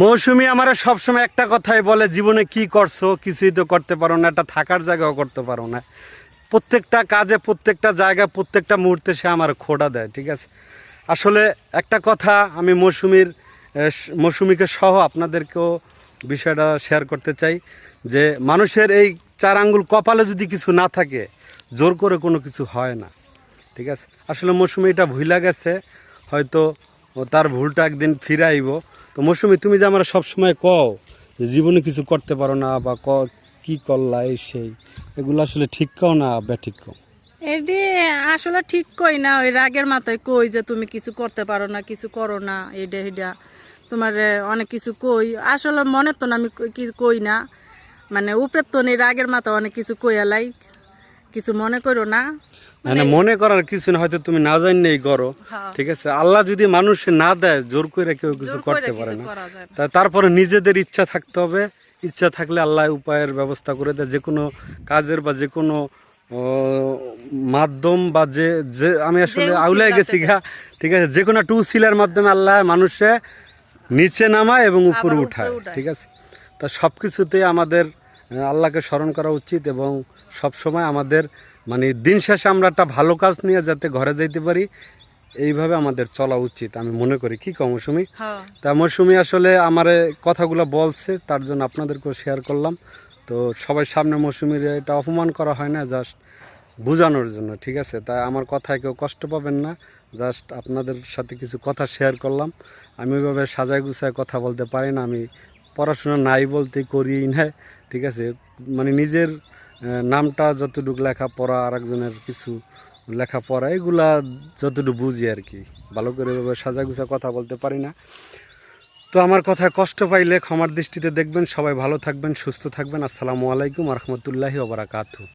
মৌসুমি আমার সবসময় একটা কথাই বলে, জীবনে কি করছ? কিছুই তো করতে পারো না, একটা থাকার জায়গাও করতে পারো না। প্রত্যেকটা কাজে, প্রত্যেকটা জায়গায়, প্রত্যেকটা মুহূর্তে সে আমার খোটা দেয়, ঠিক আছে? আসলে একটা কথা আমি মৌসুমির মৌসুমিকে সহ আপনাদেরকেও বিষয়টা শেয়ার করতে চাই, যে মানুষের এই চার আঙ্গুল কপালে যদি কিছু না থাকে, জোর করে কোনো কিছু হয় না, ঠিক আছে? আসলে মৌসুমি এটা ভুলা গেছে, হয়তো তার ভুলটা একদিন ফিরে আইব তো মৌসুমি, তুমি যে আমরা সবসময় কও যে জীবনে কিছু করতে পারো না বা ক, কি করলা, এই সেই, এগুলো আসলে ঠিক কও না ব্যাঠিক কও? এটি আসলে ঠিক কই না, ওই রাগের মাথায় কই যে তুমি কিছু করতে পারো না, কিছু করো না এইটা এইটা তোমার অনেক কিছু কই। আসলে মনে তো না আমি কই- না মানে উপরের তো নেই, রাগের মাথা অনেক কিছু কইয়ালাই কিছু মনে করো না? মানে মনে করার কিছু না হয়তো তুমি না জানলেই করো। হ্যাঁ। ঠিক আছে? আল্লাহ যদি মানুষ না দেয় জোর করে কেউ কিছু করতে পারে না। তা তারপরে নিজেদের ইচ্ছা থাকতে হবে। ইচ্ছা থাকলে আল্লাহ উপায়ের ব্যবস্থা করে দেয়। যে কোনো কাজের বা যে কোনো মাধ্যম বা যে যে আমি আসলে আউলাই গেছি গা। ঠিক আছে? যে কোনো টু সিলার মাধ্যমে আল্লাহ মানুষে নিচে নামায় এবং উপরে উঠায়। ঠিক আছে? তা সব কিছুতেই আমাদের আল্লাহকে স্মরণ করা উচিত এবং সব সময় আমাদের মানে দিন শেষে আমরা একটা ভালো কাজ নিয়ে যাতে ঘরে যাইতে পারি এইভাবে আমাদের চলা উচিত আমি মনে করি। কি কম মৌসুমি? হ্যাঁ। তা মৌসুমি আসলে আমার কথাগুলো বলছে তার জন্য আপনাদেরকেও শেয়ার করলাম। তো সবাই সামনে মৌসুমির এটা অপমান করা হয় না জাস্ট বোঝানোর জন্য ঠিক আছে? তাই আমার কথায় কেউ কষ্ট পাবেন না জাস্ট আপনাদের সাথে কিছু কথা শেয়ার করলাম। আমি ওইভাবে সাজায় গুছায় কথা বলতে পারি না আমি পড়াশোনা নাই বলতে করি না ঠিক আছে। মানে নিজের নামটা যতটুকু লেখাপড়া আর একজনের কিছু লেখাপড়া এগুলা যতটুকু বুঝি আর কি। ভালো করে এভাবে সাজা গুছা কথা বলতে পারি না। তো আমার কথায় কষ্ট পাইলে ক্ষমার দৃষ্টিতে দেখবেন। সবাই ভালো থাকবেন, সুস্থ থাকবেন। আসসালামু আলাইকুম রহমতুল্লাহি ওবরাকাতু